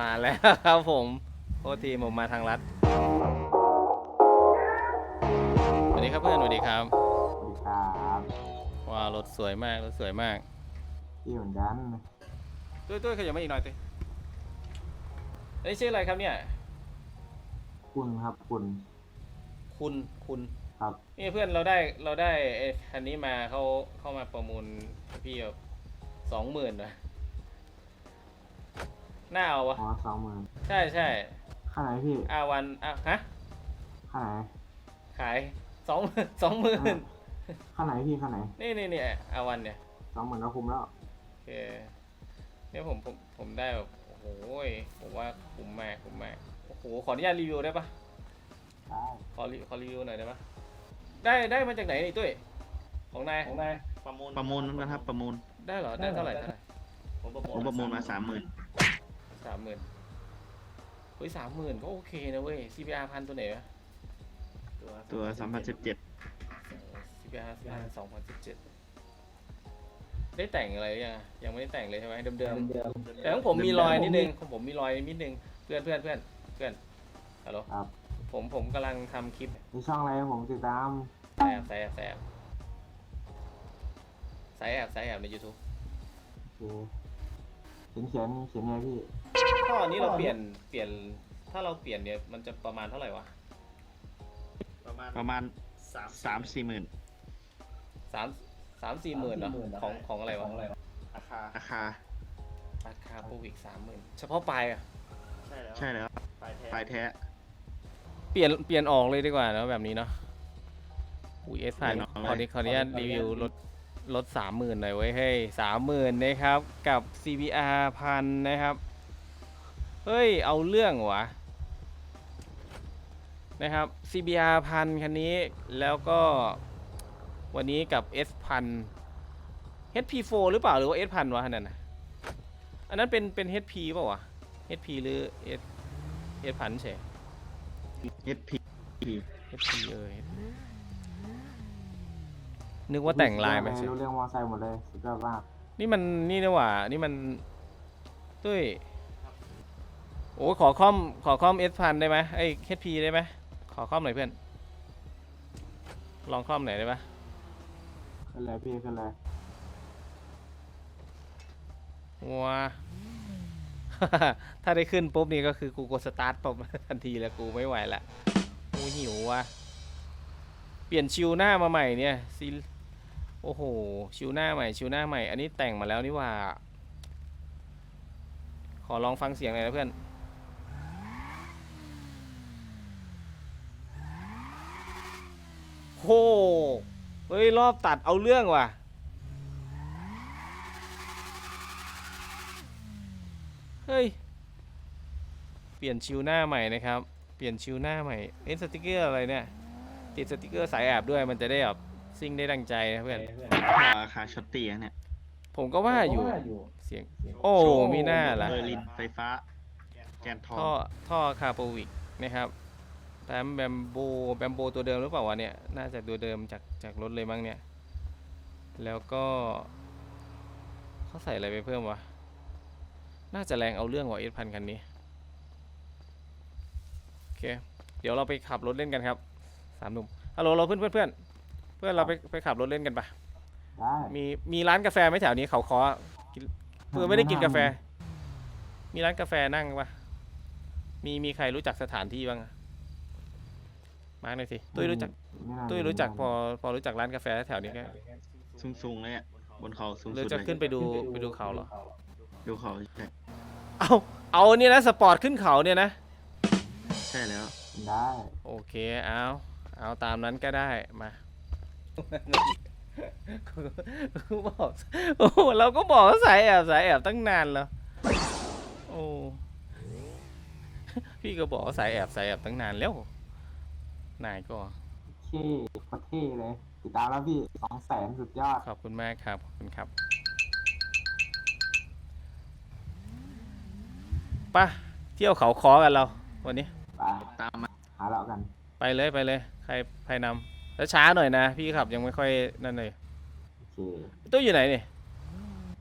มาแล้วครับผมโทษทีผมมาทางลัดสวัสดีครับเพื่อนสวัสดีครับสวัสดีครับว้าวรถสวยมากรถสวยมากพี่เหมือนกันตุ้ยตุ้ยขยับมาอีกหน่อยตุ้ยเอ้ยชื่ออะไรครับเนี่ย คุณครับคุณคุณคุณครับนี่เพื่อนเราได้เราได้ไอ้คันนี้มาเขาเข้ามาประมูลพี่แบบสองหมื่นนะ น่าเอาวะ อ๋อสองหมื่นใช่ใช่ค่าไหนพี่อาวันอะฮะ ค่าไหนขายสองสองหมื่นค่าไหนพี่ค่าไหนนี่นี่นี่อาวันเนี่ย สองหมื่นก็คุ้มแล้วโอเค เนี่ยผมผมผมได้แบบโอ้โหยผมว่าคุ้มมากคุ้มมากโอ้โห ขออนุญาตรีวิวได้ปะได้ขอรีขอรีวิวหน่อยได้ปะได้ได้มาจากไหนนี่ตุ้ย ของนาย ของนาย ประมูลประมูลนะครับประมูลได้เหรอ ได้เท่าไหร่เท่าไหร่ ผมประมูลผมประมูลมาสามหมื่น สามหมื่นเฮ้ยสามหมื่นก็โอเคนะเว้ย CPR พันตัวไหนวะตัวสามพันสิบเจ็ด CPR สองพันสิบเจ็ดได้แต่งอะไรยังยังไม่ได้แต่งเลยใช่ไหมเดิมเดิมๆแต่ของผมมีรอยนิดนึงของผมมีรอยนิดนึงเพื่อนเพื่อนเพื่อนเพื่อนฮัลโหลครับ ผมผมกำลังทำคลิปมีช่องอะไรผมติดตามสายแอบสายแอบสายแอบสายแอบสายแอบใน YouTube โอ เคเขียนเขียนเขียนไงพี่ท่อนี้เราเปลี่ยนเปลี่ยนถ้าเราเปลี่ยนเนี่ยมันจะประมาณเท่าไหร่วะประมาณประมาณสามสามสี่หมื่นสามสามสี่หมื่นเหรอของของอะไรวะราคาราคาราคาโปรวิกสามหมื่นเฉพาะปลายอะใช่แล้วใช่แล้วปลายแท้ปลายแท้เปลี่ยนเปลี่ยนออกเลยดีกว่าเนอะแบบนี้เนาะอุ้ยเอสผ่านเปลี่ยนออกเลยขอนี้ขออนุญาตรีวิวรถ รถสามหมื่นหน่อยไว้ยเฮ้ยสามหมื่นนะครับ กับ CBR พันนะครับ เฮ้ย เอาเรื่องวะนะครับ CBR พันคันนี้แล้วก็วันนี้กับ S พัน HP4 หรือเปล่าหรือว่า S พันวะอันนั่นนะอันนั้นเป็นเป็น HP เปล่าวะ HP หรือ S S พันเฉยเอสพี HP เอ้ย นึกว่าแต่งลายมาใช่ใช่รู้เรื่องมอไซค์หมดเลยสุดยอดมากนี่มันนี่นะหว่า นี่มันตุ้ยโอ้ยขอคอมขอคอม S พันได้ไหมไอ้ HP ได้ไหมขอคอมหน่อยเพื่อน ลองคอมหน่อยได้ปะขึ้นเลยพี่ขึ้นเลยว้าถ้าได้ขึ้นปุ๊บนี่ก็คือกูกดสตาร์ทปุ๊บทันทีแล้วกูไม่ไหวละกูหิวว่ะเปลี่ยนชิวหน้ามาใหม่เนี่ยซี โอ้โห ชิวหน้าใหม่ ชิวหน้าใหม่ อันนี้แต่งมาแล้วนี่ว่า ขอลองฟังเสียงหน่อยนะเพื่อน โห เฮ้ย รอบตัดเอาเรื่องว่ะ เฮ้ย เปลี่ยนชิวหน้าใหม่นะครับ เปลี่ยนชิวหน้าใหม่ เอ็นสติกเกอร์อะไรเนี่ย ติดสติกเกอร์สายแอบด้วย มันจะได้แบบ ซิ่งได้ดังใจนะเพื่อน ราคาช็อตตี้อะเนี่ยผมก็ว่าอยู่เสียง โอ้มีหน้าละเบอร์ลินไฟฟ้า แกนทองท่อท่อคาโปวิกนะครับแบมแบมโบแบมโบตัวเดิมหรือเปล่าวะเนี่ย น่าจะตัวเดิมจากจากรถเลยมั้งเนี่ย แล้วก็เขาใส่อะไรไปเพิ่มวะ น่าจะแรงเอาเรื่องว่ะเอสพันคันนี้ โอเค เดี๋ยวเราไปขับรถเล่นกันครับสามหนุ่มฮัลโหลเราเพื่อนเพื่อนเพื่อน เพื่อนเราไปไปขับรถเล่นกันปะได้มีมีร้านกาแฟไหมแถวนี้เขาคอกินเพื่อไม่ได้กินกาแฟ มีร้านกาแฟนั่งปะมีมีใครรู้จักสถานที่บ้างอะมาหน่อยสิตุ้ยรู้จักไม่น่าตุ้ยรู้จักพอพอรู้จักร้านกาแฟแถวนี้ก็สูงๆเลยอะบนเขาสูงหรือสุดจะเลยขึ้นไปดูไปดูเขาเหรอ ดูเขาใช่เอาเอาเนี่ยนะสปอร์ตขึ้นเขาเนี่ยนะ ใช่แล้ว ได้ โอเค เอา เอาตามนั้นก็ได้ มา กูบอกโอ้เราก็บอกว่าสายแอบสายแอบตั้งนานแล้วโอ้พี่ก็บอกว่าสายแอบสายแอบตั้งนานแล้วนายก็เท่โคตรเท่เลยติดตามแล้วพี่สองแสนสุดยอดขอบคุณมากครับขอบคุณครับไป่ะเที่ยวเขาคอกันเราวันนี้ไปตามมาหาเรากัน ไปเลยไปเลย ใครใครนำ แล้วช้าหน่อยนะ พี่ขับยังไม่ค่อยนั่นเลยตุ้ยอยู่ไหนนี่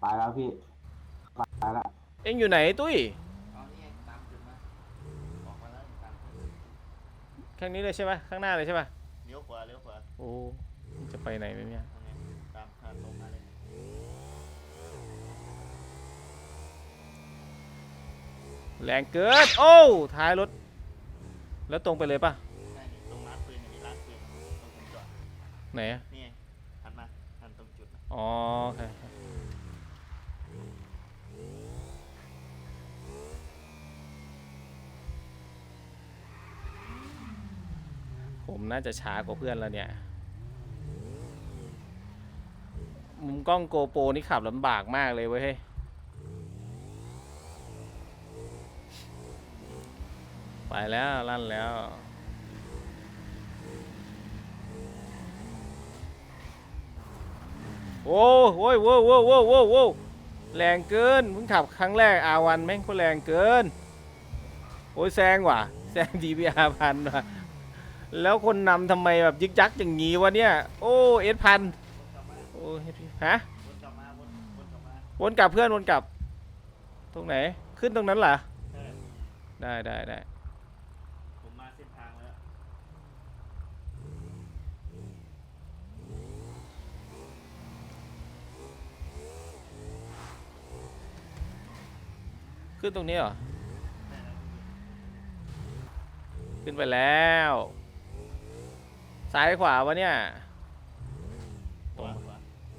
ไปแล้วพี่ไปแล้วเอ็งอยู่ไหนตุ้ยข้างนี้เลยใช่ไหมข้างหน้าเลยใช่ไหมเลี้ยวขวาเลี้ยวขวาโอ้จะไปไหนเนี่ยแรงเกิดโอ้ท้ายรถ แล้วตรงไปเลยปะ ไหนอะนี่ไงหันมาหันตรงจุดนะอ๋อโอเคผมน่าจะช้ากว่าเพื่อนแล้วเนี่ย มุมกล้องโกโปรนี่ขับลำบากมากเลยเว้ยเฮ้ยไปแล้วลั่นแล้ว โอ้โหโว้โว้โว้โว้โว้แรงเกินเพิ่งขับครั้งแรกอาวันแม่งก็แรงเกิน โอ้ยแซงว่ะแซง DBR พันว่ะแล้วคนนำทำไมแบบยึกยักอย่างงี้วะเนี่ย โอ้เอสพันโอ้เอสฮะวนกลับมาวนกลับเพื่อนวนกลับ ตรงไหนขึ้นตรงนั้นเหรอได้ได้ได้ผมมาเส้นทางแล้ว ขึ้นตรงนี้เหรอ ขึ้นไปแล้ว ซ้ายขวาวะเนี่ยขวา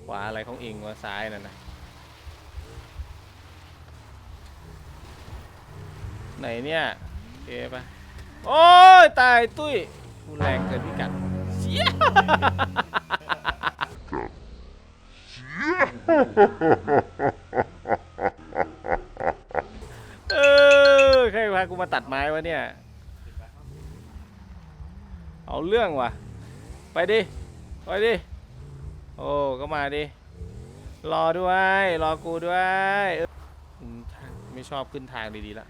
ขวาอะไรของเองวะซ้ายนั่นนะไหนเนี่ยโอเคปะโอ้ย ตายตุ้ยกูแรงเกินพิกัดเชี่ยเอ มาตัดไม้วเนี่ยขึ้นไปห้องเอาเรื่องว่ะ ไปดิ ไปดิ โอ้ ก็มาดิ รอด้วย รอกูด้วยไม่ชอบขึ้นทางดีๆละ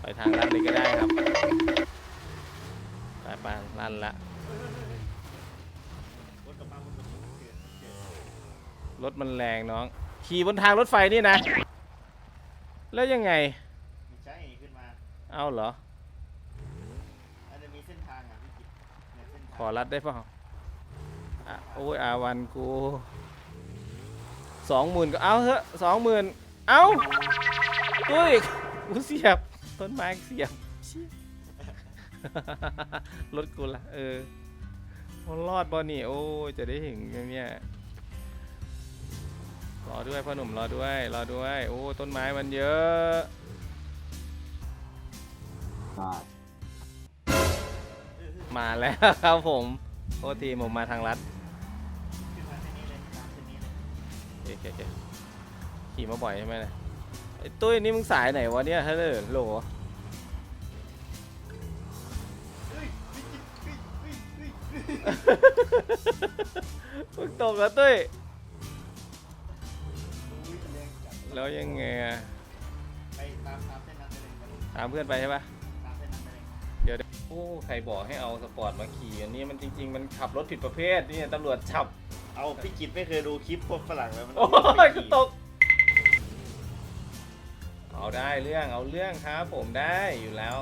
ไปทางลัดเลยก็ได้ครับไปไปลั่นละวนกลับมาวนลับมาเกิดเกิดรถมันแรงน้อง ขี่บนทางรถไฟนี่นะ แล้วยังไง เอาเหรอ อาจจะมีเส้นทางอะพี่กิตเนี่ยเส้นทางขอรัดได้เปล่าอะโอ้ยอาวันกูสองหมื่นก็เอาเถอะสองหมื่นเอาตุ้ยกูเสียบ ต้นไม้เสียบเชี่ย รถกูละเออมันรอดบอนี่โอ้ยจะได้เห็นอย่างเนี่ย รอด้วยพ่อหนุ่มรอด้วย รอด้วย โอ้ต้นไม้มันเยอะ ก็มาแล้วครับผมโทษทีผมมาทางลัดขึ้นมาเส้นนี้เลยตามเส้นนี้เลยโอเคโอเคขี่มาบ่อยใช่ไหมเนี่ยไอ้ตุ้ยนี่มึงสายไหนวะเนี่ยฮัลโหลโหลเฮ้ยพี่กิตเฮ้ยเฮ้ยเฮ้ยเฮ้ยมึงตกแล้วตุ้ยอุ้ยแรงจัดแล้วยังไงอะไปตามตามเส้นนั้นไปเลยครับตามเพื่อนไปใช่ปะ อ้ใครบอกให้เอาสปอร์ตมาขี่อันนี้มันจริง ๆ มันขับรถผิดประเภทนี่ตำรวจจับเอาพี่กิตไม่เคยดูคลิปพวกฝรั่งแล้วมันโอ้เอายไปกูขี่ตก เอาได้เรื่องเอาเรื่องครับ ผมได้อยู่แล้ว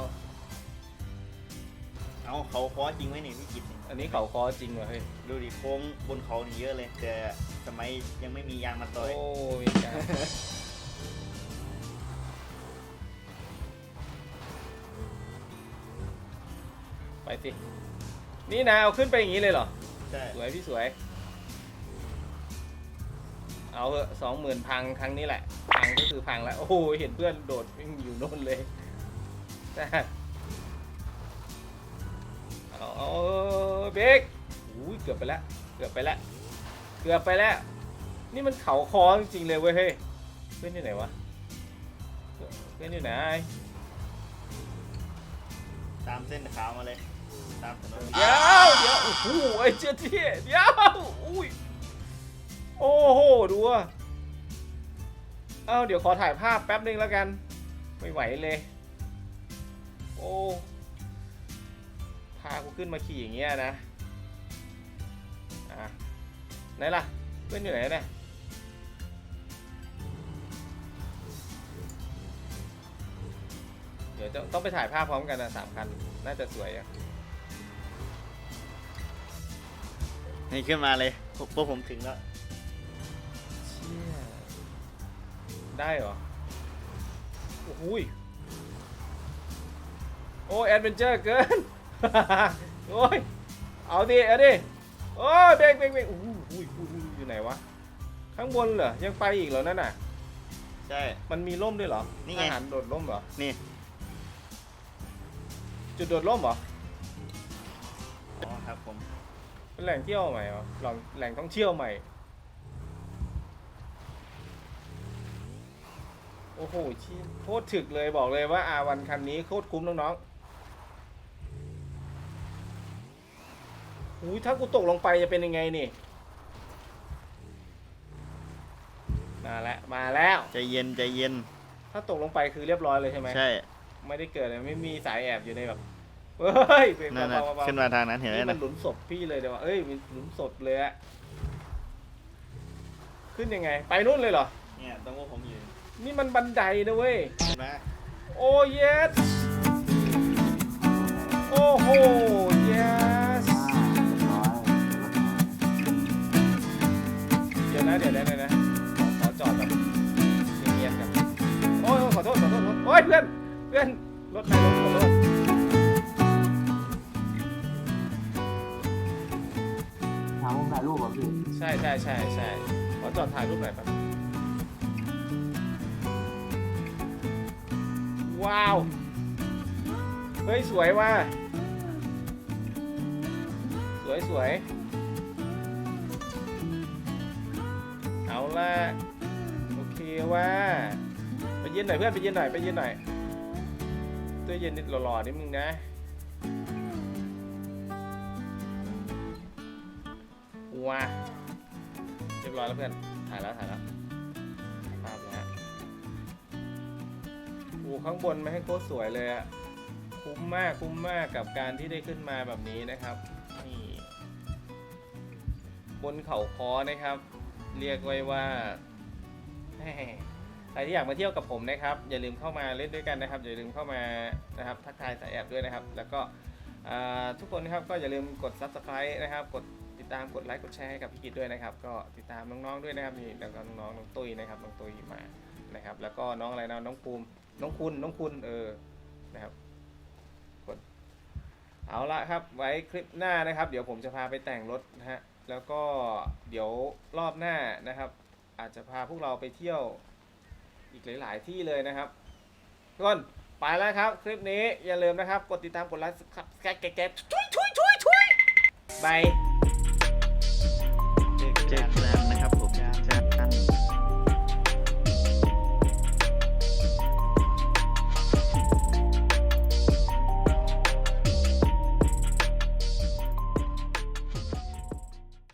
เอาเขาคอจริงไหมนี่พี่กิตอันนี้เขาคอจริงว่ะเฮ้ยดูดิโค้งบนเขานี่เยอะเลยแต่สมัยยังไม่มียางมาต่อยโอ้ยจ้าไสิ นี่นะเอาขึ้นไปอย่างนี้เลยเหรอ ใช่สวยพี่สวย เอาเถอะสองหมื่นพังครั้งนี้แหละ พังก็คือพังแล้ว โอ้โห เห็นเพื่อนโดดวิ่งอยู่โน่นเลยจ้าเอาเอาเบรกอุ้ยเกือบไปแล้ว เกือบไปแล้ว เกือบไปแล้ว นี่มันเขาคอจริงๆเลยเว้ยเฮ้ยเพื่อนอยู่ไหนวะเพื่อนอยู่ไหน ตามเส้นขาวมาเลย ตามถนนเดี๋ยวเดี๋ยวโอ้โหไอ้เจ้าที่เดี๋ยวอุ้ยโอ้โหดูอะเอ้าเดี๋ยวขอถ่ายภาพแป๊บนึงแล้วกัน ไม่ไหวเลย โอ้พากูขึ้นมาขี่อย่างเงี้ยนะอะไหนล่ะเพื่อนอยู่ไหนเนี่ยเดี๋ยวจะต้องไปถ่ายภาพพร้อมกันนะสามคัน น่าจะสวยอะ นี่ขึ้นมาเลยพวกพวกผมถึงแล้ว เชี่ยได้เหรอ โอ้โหยโอ้แอดเวนเจอร์เกิน โอ้ย เอาดิ เอาดิ โอ้ยเบรกเบรกเบรกโอ้โหอุ้ยอุ้ยอุ้ยอยู่ไหนวะ ข้างบนเหรอ ยังไปอีกเหรอนั่นน่ะ ใช่ มันมีร่มด้วยเหรอนี่ไง ทหารโดดร่มเหรอ นี่ จุดโดดร่มเหรอ อ๋อครับผม เป็นแหล่งเที่ยวใหม่เหรอแหล่งแหล่งท่องเที่ยวใหม่ โอ้โหชีโคตรถึกเลยบอกเลยว่าอาวันคันนี้โคตรคุ้มน้องๆหูยถ้ากูตกลงไปจะเป็นยังไงนี่ มาแล้วมาแล้ว ใจเย็นใจเย็นถ้าตกลงไปคือเรียบร้อยเลยใช่ไหมใช่ ไม่ได้เกิดอะไรไม่มีสายแอบอยู่ในแบบ เฮ้ยเป็นนั่นน่ะเบาๆเบาๆขึ้นมาทางนั้นเห็นไหมนี่มันะนหลุมศพพี่เลยเดี๋ยวว่าเอ้ยมันหลุมศพเลยอะขึ้นยังไง ไปนู่นเลยเหรอ เนี่ยต้องพวกผมอยู่นี่มันบันไดนะเว้ยเห็นไหมโอ้เยส ว้าว เฮ้ย สวยว่ะ สวยสวย เอาละโอเคว่า ไปยืนหน่อยเพื่อนไปยืนหน่อยไปยืนหน่อยตัวเย็นนิดหล่อๆนิดมึงนะว้าเรียบร้อยแล้วเพื่อน ถ่ายแล้วถ่ายแล้ว โอ้ข้างบนไม่ให้โคตรสวยเลยอะคุ้มมากคุ้มมากกับการที่ได้ขึ้นมาแบบนี้นะครับนี่บนเขาคอนะครับ เรียกไว้ว่าใครที่อยากมาเที่ยวกับผมนะครับ อย่าลืมเข้ามาเล่นด้วยกันนะครับ อย่าลืมเข้ามานะครับ ทักทายสายแอบด้วยนะครับ แล้วก็ทุกคนนะครับก็อย่าลืมกด subscribe นะครับ กดติดตามกดไลค์กดแชร์ให้กับพี่กิจด้วยนะครับ ก็ติดตามน้องๆด้วยนะครับนี่แล้วก็น้องๆน้องตุ้ยนะครับน้องตุ้ยมานะครับ แล้วก็น้องอะไรนะน้องภูมิ น้องคุณน้องคุณเออนะครับกดเอาละครับ ไว้คลิปหน้านะครับ เดี๋ยวผมจะพาไปแต่งรถนะฮะแล้วก็เดี๋ยวรอบหน้านะครับ อาจจะพาพวกเราไปเที่ยวอีกหลาย ๆ ที่เลยนะครับทุกคนไปแล้วครับ คลิปนี้อย่าลืมนะครับ กดติดตามกดไลค์ครับแก๊กแก๊กแก๊กทุยทุยทุยทุยบายเจอกัน